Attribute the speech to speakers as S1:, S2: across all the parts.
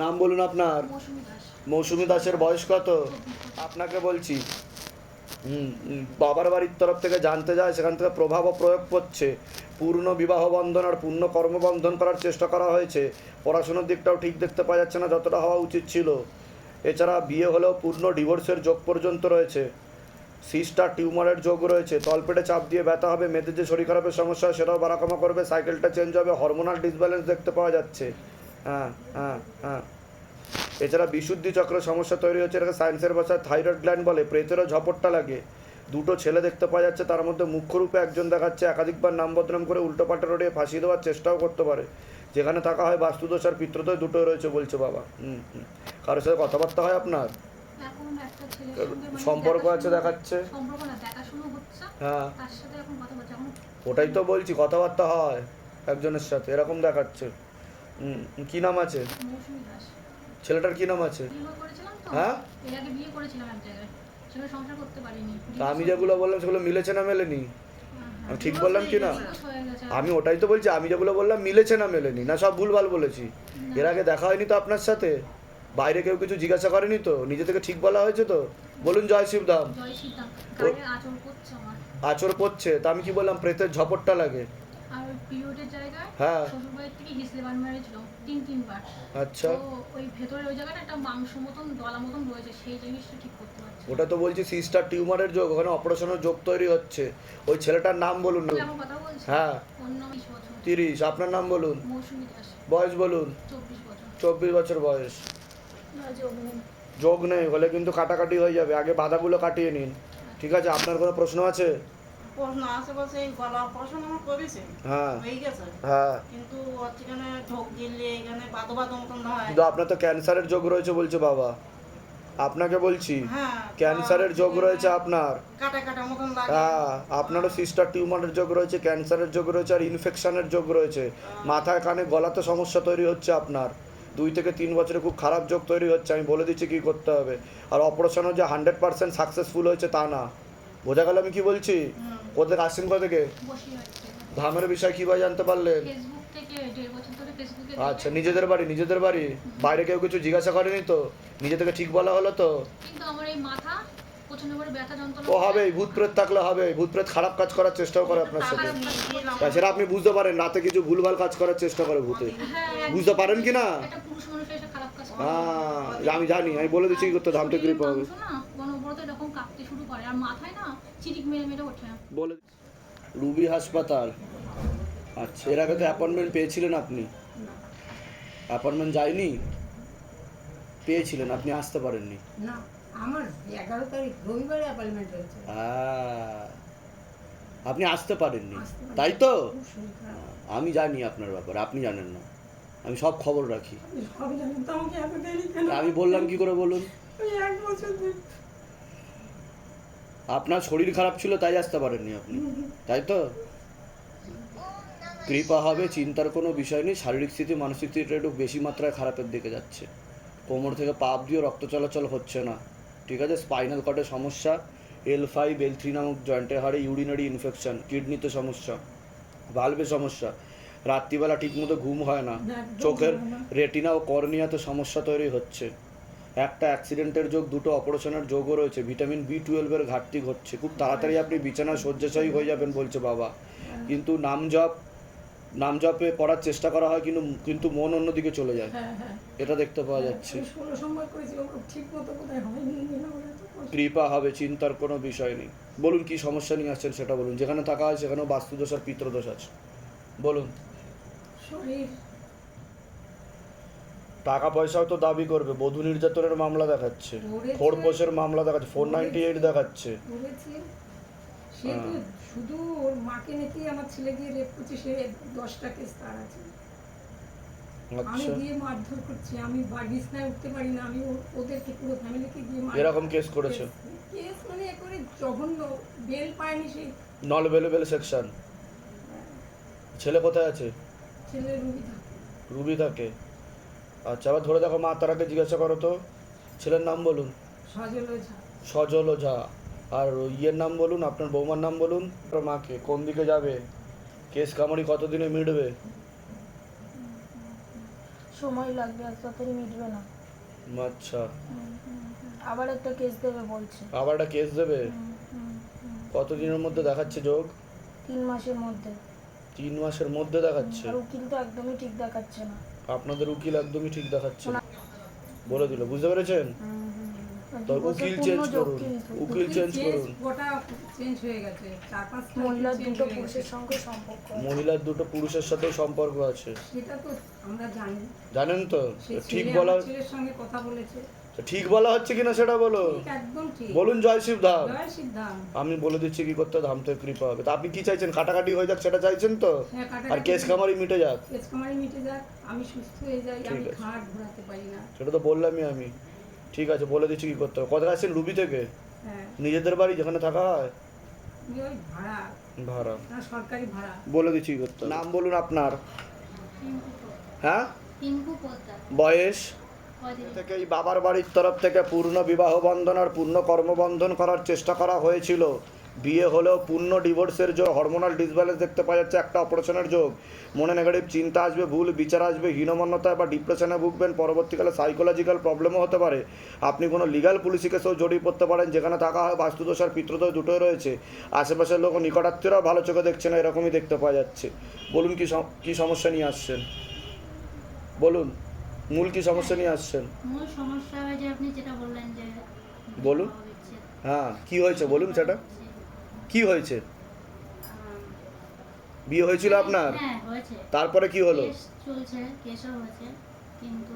S1: নাম বলুন আপনার।
S2: মৌসুমি
S1: দাসের বয়স কত? আপনাকে বলছি। বাবার বাড়ির তরফ থেকে জানতে যায় সেখান থেকে প্রভাব প্রয়োগ করছে। পূর্ণ বিবাহ বন্ধন আর পূর্ণ কর্মবন্ধন করার চেষ্টা করা হয়েছে। পড়াশোনার দিকটাও ঠিক দেখতে পাওয়া যাচ্ছে না যতটা হওয়া উচিত ছিল। এছাড়া বিয়ে হলেও পূর্ণ ডিভোর্সের যোগ পর্যন্ত রয়েছে। সিস্টার টিউমারের যোগ রয়েছে। তলপেটে চাপ দিয়ে ব্যথা হবে মেয়েদের যে শরীর খারাপের সমস্যা হয় সেটাও বাড়াকমা করবে সাইকেলটা চেঞ্জ হবে হরমোনাল ডিসব্যালেন্স দেখতে পাওয়া যাচ্ছে। হ্যাঁ হ্যাঁ হ্যাঁ। এছাড়া বিশুদ্ধি চক্র সমস্যা তৈরি হচ্ছে, এটাকে সায়েন্সের ভাষায় থাইরয়েড গ্ল্যান্ড বলে, প্রেতেরও ঝপটটা লাগে। দুটো ছেলে দেখতে পাওয়া যাচ্ছে, তার মধ্যে মুখ্যরূপে একজন দেখাচ্ছে, একাধিকবার নাম বদনাম করে উল্টোপাল্টা রোডে ফাঁসিয়ে দেওয়ার চেষ্টাও করতে পারে। যেখানে থাকা হয় বাস্তুদোষ আর পিত্রদোষ দুটোই রয়েছে বলছে বাবা। হুম। কারোর সাথে কথাবার্তা হয় আপনার? সম্পর্ক আছে দেখাচ্ছে? হ্যাঁ। ওটাই তো বলছি, কথাবার্তা হয় একজনের সাথে, এরকম দেখাচ্ছে। কি নাম আছে? ছেলেটার কি নাম আছে? হ্যাঁ? আমি যেগুলো বললাম সেগুলো মিলেছে না মেলেনি? আমি ঠিক বললাম কি না?
S2: হয়ে
S1: আমি ওটাই তো বলছি আমি যেগুলো বললাম মিলেছে না মেলেনি? না সব ভুলভাল বলেছি। এর আগে দেখা হয়নি তো আপনার সাথে? বাইরে কেউ কিছু জিজ্ঞাসা করেনি তো? নিজে থেকে ঠিক বলা হয়েছে তো? বলুন জয় শিবধাম
S2: জয় আচর করছে
S1: আচর পড়ছে। তা আমি কি বললাম প্রেতের ঝপটটা লাগে।
S2: আর পিরিয়ডের জায়গায়
S1: হ্যাঁ।
S2: শ্বশুর বাড়ির থেকে হিসলে বান মেরেছিল তিন তিনবার
S1: আচ্ছা।
S2: তো ওই ভেতরে ওই জায়গাটা একটা মাংস মতন দলা মতন রয়েছে সেই জিনিসটা ঠিক করতে পারছি
S1: ওটা তো বলছি সিস্টার টিউমারের যোগ ওখানে অপারেশনের যোগ তৈরি হচ্ছে। ওই ছেলেটার নাম বলুন।
S2: তুমি আমার কথা বলছো।
S1: হ্যাঁ। তিরিশ আপনার নাম বলুন।
S2: মৌসুমি দাস।
S1: বয়স বলুন।
S2: চব্বিশ বছর।
S1: চব্বিশ বছর বয়স। যোগ নেই হলে কিন্তু কাটাকাটি হয়ে যাবে। আগে বাধাগুলো কাটিয়ে নিন। ঠিক আছে আপনার কোনো প্রশ্ন আছে?
S3: প্রশ্ন আশেপাশে এই গলা অপারেশন আমার করেছে।
S1: হ্যাঁ।
S3: হয়ে গেছে।
S1: হ্যাঁ।
S3: কিন্তু এখানে ঢোক গিললে এখানে বাদো বাদো মতন হয়।
S1: কিন্তু আপনার তো ক্যান্সারের যোগ রয়েছে বলছে বাবা। আপনাকে বলছি
S3: হ্যাঁ
S1: ক্যান্সারের যোগ রয়েছে আপনার। হ্যাঁ আপনারও সিস্টার টিউমারের যোগ রয়েছে ক্যান্সারের যোগ রয়েছে আর ইনফেকশনের যোগ রয়েছে। মাথায় কানে গলাতে সমস্যা তৈরি হচ্ছে আপনার। দুই থেকে তিন বছরে খুব খারাপ যোগ তৈরি হচ্ছে আমি বলে দিচ্ছি কি করতে হবে। আর অপারেশনও যে হান্ড্রেড পার্সেন্ট সাকসেসফুল হয়েছে তা না। বোঝা গেল আমি কি বলছি? আসছেন কোথা থেকে?
S2: বসে আছে
S1: ধামের বিষয় কীভাবে জানতে পারলেন?
S2: থেকে
S1: আচ্ছা নিজেদের বাড়ি নিজেদের বাড়ি? বাইরে কেউ কিছু জিজ্ঞাসা করেনি তো? নিজে থেকে ঠিক বলা হলো তো? ও হবে ভূত প্রেত থাকলে হবে ভূত প্রেত খারাপ কাজ করার চেষ্টাও করে আপনার সাথে। তা সেটা আপনি বুঝতে পারেন রাতে কিছু ভুলভাল কাজ করার চেষ্টা করে ভূতে।
S2: হ্যাঁ
S1: বুঝতে পারেন কি না? হ্যাঁ আমি জানি আমি বলে দিচ্ছি কি করতে ধামতে কৃপা হবে।
S2: এরকম কাঁপতে শুরু করে। আর মাথায় না চিরিক মেরে মেরে ওঠে।
S1: বলে রুবি হাসপাতাল। আচ্ছা এর আগে তো অ্যাপয়েন্টমেন্ট পেয়েছিলেন আপনি? অ্যাপয়েন্টমেন্ট যায়নি? পেয়েছিলেন আপনি আসতে পারেননি?
S4: না আমার এগারো তারিখ রবিবারে অ্যাপয়েন্টমেন্ট হয়েছে।
S1: হ্যাঁ আপনি আসতে পারেননি? তাই তো? আমি জানি আপনার ব্যাপারে আপনি জানেন না। আমি সব খবর রাখি।
S4: আমি
S1: বললাম কি করে বলুন
S4: ওই এক বছর ধরে
S1: আপনার শরীর খারাপ ছিল তাই আসতে পারেননি আপনি তাই তো? কৃপা হবে চিন্তার কোনো বিষয় নেই শারীরিক স্থিতি মানসিক স্থিতিটা একটু বেশি মাত্রায় খারাপের দিকে যাচ্ছে। কোমর থেকে পাপ দিয়ে রক্ত চলাচল হচ্ছে না ঠিক আছে? স্পাইনাল কর্ডের সমস্যা এল ফাইভ এল থ্রি নামক জয়েন্টের হাড়ে ইউরিনারি ইনফেকশন কিডনিতে সমস্যা ভালভে সমস্যা রাত্রিবেলা ঠিকমতো ঘুম হয় না চোখের রেটিনা ও কর্নিয়াতে সমস্যা তৈরি হচ্ছে। একটা অ্যাক্সিডেন্টের যোগ দুটো অপারেশনের যোগও রয়েছে। ভিটামিন বি টুয়েলভের ঘাটতি ঘটছে। খুব তাড়াতাড়ি আপনি বিছানায় শয্যাশায়ী হয়ে যাবেন বলছে বাবা। কিন্তু নাম জপ নাম জপে পড়ার চেষ্টা করা হয় কিন্তু কিন্তু মন অন্যদিকে চলে যায়।
S4: হ্যাঁ হ্যাঁ।
S1: এটা দেখতে পাওয়া যাচ্ছে। কৃপা হবে চিন্তার কোনো বিষয় নেই। বলুন কি সমস্যা নিয়ে আসছেন সেটা বলুন। যেখানে থাকা হয় সেখানেও বাস্তুদোষ আর পিত্রদোষ আছে। বলুন।
S4: শরীর
S1: টাকা পয়সাও তো দাবি করবে। বধূ নির্যাতনের মামলা দেখাচ্ছে।
S4: করেছে।
S1: খোরপোশের মামলা দেখাচ্ছে। ফোর নাইনটি এইট দেখাচ্ছে।
S4: সে তো
S1: হ্যাঁ।
S4: শুধু ওর মাকে নাকি আমার ছেলে গিয়ে রেপ করছে সে দশটা কেস তার আছে। আমি
S1: আচ্ছা।
S4: গিয়ে মারধর করছি। আমি বিছনায় উঠতে পারি না। আমি ওদেরকে পুরো ফ্যামিলিকে গিয়ে
S1: এরকম কেস করেছ।
S4: কেস মানে একবারে জঘন্য। বেল পায়নি সেই
S1: নল বেলেবেল সেকশন ছেলে কোথায় আছে?
S4: ছেলে রুবি থাকে।
S1: রুবি থাকে। আচ্ছা আবার ধরে দেখো মা তারাকে জিজ্ঞাসা করো তো। ছেলের নাম বলুন।
S4: সজল
S1: ওঝা আর ইয়ের নাম বলুন আপনার বৌমার নাম বলুন। মাকে কোন দিকে যাবে? কেস কামারি কতদিনে মিটবে?
S5: সময় লাগবে আর তাড়াতাড়ি মিটবে না।
S1: আচ্ছা।
S5: আবার একটা কেস দেবে বলছে।
S1: আবার একটা কেস দেবে। কতদিনের মধ্যে দেখাচ্ছে যোগ?
S5: তিন মাসের মধ্যে।
S1: তিন মাসের মধ্যে দেখাচ্ছে?
S5: আর উকিল তো একদমই ঠিক দেখাচ্ছে না।
S1: আপনাদের উকিল একদমই ঠিক দেখাচ্ছে বলে দিল বুঝতে পেরেছেন? তো উকিল চেঞ্জ করুন উকিল চেঞ্জ করুন।
S4: গোটা চেঞ্জ হয়ে গেছে। চার পাঁচটা
S5: মহিলার দুটো পুরুষের সঙ্গে সম্পর্ক আছে।
S1: মহিলার দুটো পুরুষের সাথে সম্পর্ক আছে।
S4: সেটা তো আমরা জানি।
S1: জানেন তো? ঠিক বলা
S4: ছেলের সঙ্গে কথা বলেছে।
S1: ঠিক বলা হচ্ছে কিনা সেটা বলো?
S4: ঠিক একদম ঠিক।
S1: বলুন জয় শিব ধাম। আমি বলে দিচ্ছি কি করতে ধাম থেকে কৃপা হবে। তা আপনি কি চাইছেন কাটাকাটি হয়ে যাক সেটা চাইছেন তো?
S4: হ্যাঁ
S1: আর কেস কামারি মিটে যাক।
S4: কেস কামারি মিটে যাক। আমি সুস্থ হয়ে যাই
S1: ঠিক
S4: আমি। ঘাট ঘোরাতে পারি না।
S1: সেটা তো বললামই আমি। ঠিক আছে বলে দিচ্ছি কি করতে হবে। কোথায় আসছেন রুবি থেকে?
S4: হ্যাঁ।
S1: নিজেদের বাড়ি যেখানে থাকা হয়?
S4: ভাড়া।
S1: ভাড়া।
S4: সরকারি ভাড়া।
S1: বলে দিচ্ছি কি করতে নাম বলুন আপনার। হ্যাঁ? বয়স? থেকে এই বাবার বাড়ির তরফ থেকে পূর্ণ বিবাহ বন্ধন আর পূর্ণ কর্মবন্ধন করার চেষ্টা করা হয়েছিল। বিয়ে হলেও পূর্ণ ডিভোর্সের যোগ হরমোনাল ডিসব্যালেন্স দেখতে পাওয়া যাচ্ছে একটা অপারেশনের যোগ। মনে নেগেটিভ চিন্তা আসবে, ভুল বিচার আসবে হীনমন্যতা বা ডিপ্রেশনে ভুগবেন, পরবর্তীকালে সাইকোলজিক্যাল প্রবলেমও হতে পারে। আপনি কোনো লিগাল পুলিশি কেসেও জড়িয়ে পড়তে পারেন, যেখানে থাকা হয় বাস্তুদোষ আর পিতৃদোষ দুটোই রয়েছে। আশেপাশের লোক ও নিকটাত্মীয়রাও ভালো চোখে দেখছে না এরকমই দেখতে পাওয়া যাচ্ছে। বলুন কি কী সমস্যা নিয়ে আসছেন? বলুন। মূল কি সমস্যা নিয়ে আসছেন?
S2: মূল সমস্যা হয় যে আপনি যেটা বললেন যে
S1: বলুন। হ্যাঁ কি হয়েছে বলুন সেটা। কি হয়েছে? বিয়ে হয়েছিল আপনার?
S2: হ্যাঁ হয়েছে।
S1: তারপরে কি হলো?
S2: চলছে কেসও হয়েছে কিন্তু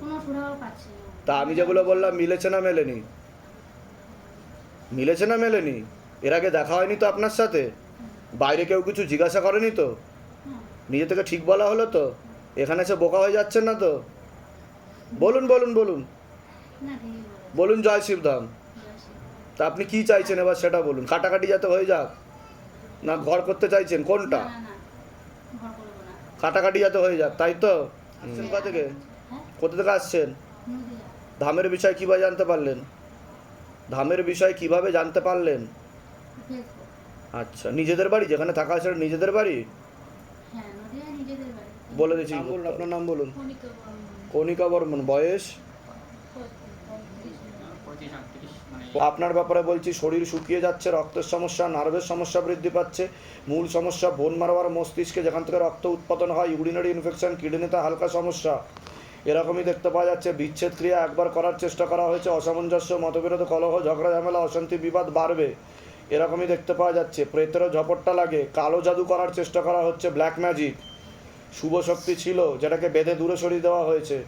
S2: কোনো সুরাও পাচ্ছি না।
S1: তা আমি যেগুলো বললাম মিলেছে না মেলেনি? মিলেছে না মেলেনি? এর আগে দেখা হয়নি তো আপনার সাথে? বাইরে কেউ কিছু জিজ্ঞাসা করেনি তো? নিজে থেকে ঠিক বলা হলো তো? এখানে এসে বোকা হয়ে যাচ্ছেন না তো? বলুন বলুন বলুন। বলুন জয় শিবধাম। তা আপনি কি চাইছেন এবার সেটা বলুন। কাটাকাটি যাতে হয়ে যাক। না ঘর করতে চাইছেন? কোনটা? কাটাকাটি যাতে হয়ে যাক তাই তো? কোথা থেকে?
S2: হ্যাঁ?
S1: কোথা থেকে আসছেন? ধামের বিষয় কীভাবে জানতে পারলেন? ধামের বিষয় কীভাবে জানতে পারলেন? আচ্ছা নিজেদের বাড়ি? যেখানে থাকা আছে সেটা নিজেদের বাড়ি
S2: হ্যাঁ নদীয়া নিজেদের বাড়ি
S1: বলে দিচ্ছি বলুন আপনার নাম বলুন।
S2: খনিকা বর্মন।
S1: কণিকা বর্মন বয়স?
S6: মানে
S1: আপনার ব্যাপারে বলছি শরীর শুকিয়ে যাচ্ছে রক্তের সমস্যা নার্ভের সমস্যা বৃদ্ধি পাচ্ছে মূল সমস্যা বোন মারবার মস্তিষ্কে যেখান থেকে রক্ত উৎপাদন হয় ইউরিনারি ইনফেকশন কিডনিতে হালকা সমস্যা। এরকমই দেখতে পাওয়া যাচ্ছে বিচ্ছেদ ক্রিয়া একবার করার চেষ্টা করা হয়েছে অসামঞ্জস্য মতবিরোধ কলহ ঝগড়া ঝামেলা অশান্তি বিবাদ বাড়বে। এরকমই দেখতে পাওয়া যাচ্ছে প্রেতেরও ঝপটটা লাগে কালো জাদু করার চেষ্টা করা হচ্ছে ব্ল্যাক ম্যাজিক শুভ শক্তি ছিল যেটাকে বেঁধে দূরে সরিয়ে দেওয়া হয়েছে।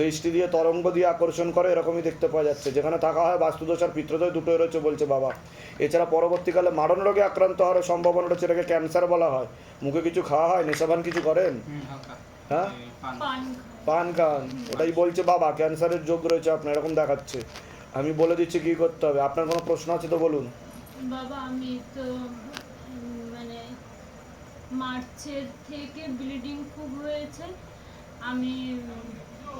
S1: দৃষ্টি দিয়ে তরঙ্গ দিয়ে আকর্ষণ করে এরকমই দেখতে পাওয়া যাচ্ছে। যেখানে থাকা হয় বাস্তুদোষ আর পিত্রদোষ দুটোই রয়েছে বলছে বাবা। এছাড়া পরবর্তীকালে মারণ রোগে আক্রান্ত হওয়ার সম্ভাবনা রয়েছে এটাকে ক্যান্সার বলা হয়। মুখে কিছু খাওয়া হয়? নেশাভান কিছু করেন? হ্যাঁ
S6: পান
S2: পান
S1: পান খান। ওটাই বলছে বাবা ক্যান্সারের যোগ রয়েছে আপনার এরকম দেখাচ্ছে। আমি বলে দিচ্ছি কি করতে হবে? আপনার কোনো প্রশ্ন আছে তো বলুন।
S2: বাবা আমি তো মার্চের থেকে ব্লিডিং খুব হয়েছে। আমি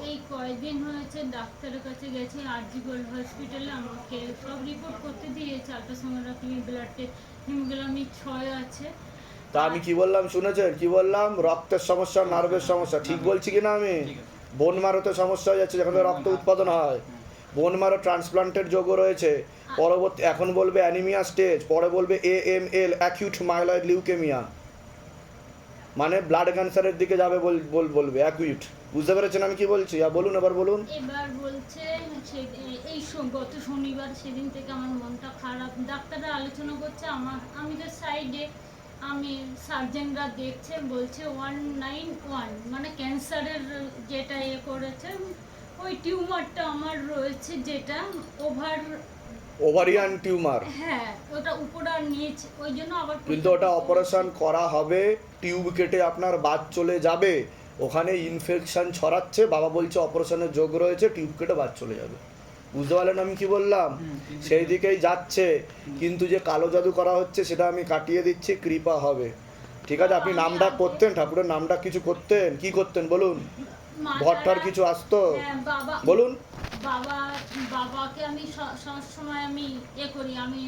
S2: এই কয়েকদিন হয়েছে ডাক্তারের কাছে গেছি আরজি গোল্ড হসপিটালে আমাকে সব রিপোর্ট করতে দিয়েছে আলট্রাসোনোগ্রাফি ব্লাডে হিমোগ্লোবিন ছয় আছে।
S1: তা আমি কি বললাম শুনেছেন কি বললাম? রক্তের সমস্যা নার্ভের সমস্যা ঠিক বলছি কি না আমি। বোন মারোতে সমস্যা হয়ে যাচ্ছে যেখানে রক্ত উৎপাদন হয়। বোন মারো ট্রান্সপ্লান্টের যোগও রয়েছে। পরবর্তী এখন বলবে অ্যানিমিয়া স্টেজ পরে বলবে A M L acute myeloid leukaemia মানে ব্লাড ক্যান্সারের দিকে যাবে বল- বল- বলবে অ্যাকিউট বুঝতে পেরেছেন আমি কি বলছি? আর বলুন, এবার বলুন।
S2: এবার বলছে এই গত শনিবার সেদিন থেকে আমার মনটা খারাপ। ডাক্তাররা আলোচনা করছে, আমার, আমি তো সাইডে আমি সার্জেনরা দেখছে, বলছে ওয়ান নাইন ওয়ান মানে ক্যান্সারের যেটা এ করেছে, ওই টিউমারটা আমার রয়েছে যেটা ওভার
S1: ওভারিয়ান টিউমার
S2: হ্যাঁ ওটা উপর আর নিচ ওই জন্য আবার
S1: কিন্তু ওটা অপারেশন করা হবে টিউব কেটে আপনার বাদ চলে যাবে ওখানে ইনফেকশন ছড়াচ্ছে বাবা বলছে অপারেশনের যোগ রয়েছে টিউব কেটে বাদ চলে যাবে। বুঝতে পারলেন আমি কি বললাম? সেই দিকেই যাচ্ছে কিন্তু যে কালো জাদু করা হচ্ছে সেটা আমি কাটিয়ে দিচ্ছি কৃপা হবে। ঠিক আছে আপনি নামটা করতেন ঠাকুরের নামটা কিছু করতেন কি করতেন বলুন? ভট্টার কিছু আসতো?
S2: হ্যাঁ,
S1: বলুন।
S2: বাবা বাবাকে আমি স- সব সময় আমি এ করি আমি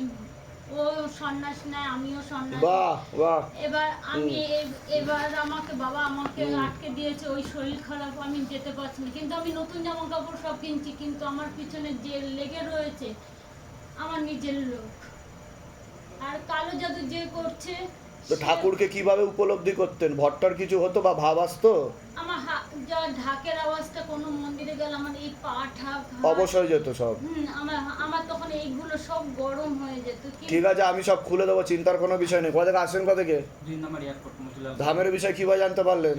S2: ও সন্ন্যাস নেয় আমিও সন্ন্যাস এবার আমি এবার আমাকে বাবা আমাকে আটকে দিয়েছে ওই শরীর খারাপ আমি যেতে পারছি না। কিন্তু আমি নতুন জামা কাপড় সব কিনছি কিন্তু আমার পিছনে যে লেগে রয়েছে আমার নিজের লোক। আর কালো জাদু যে করছে
S1: তো ঠাকুরকে কীভাবে উপলব্ধি করতেন ভট্টার কিছু হতো বা ভাব আসতো
S2: আমার যা ঢাকের আওয়াজটা কোনো মন্দিরে গেলে আমার এই পা
S1: অবশ্যই যেত সব
S2: আমার আমার তখন এইগুলো সব গরম হয়ে যেত
S1: ঠিক আছে আমি সব খুলে দেবো চিন্তার কোনো বিষয় নেই কোথা থেকে আসেন কোথা থেকে ধামের বিষয় কীভাবে জানতে পারলেন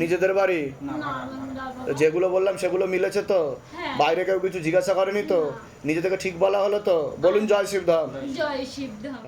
S1: নিজেদের বাড়ি যেগুলো বললাম সেগুলো মিলেছে তো
S2: হ্যাঁ।
S1: বাইরে কেউ কিছু জিজ্ঞাসা করেনি তো নিজে থেকে ঠিক বলা হলো তো বলুন জয় শিবধাম
S2: জয় শিবধাম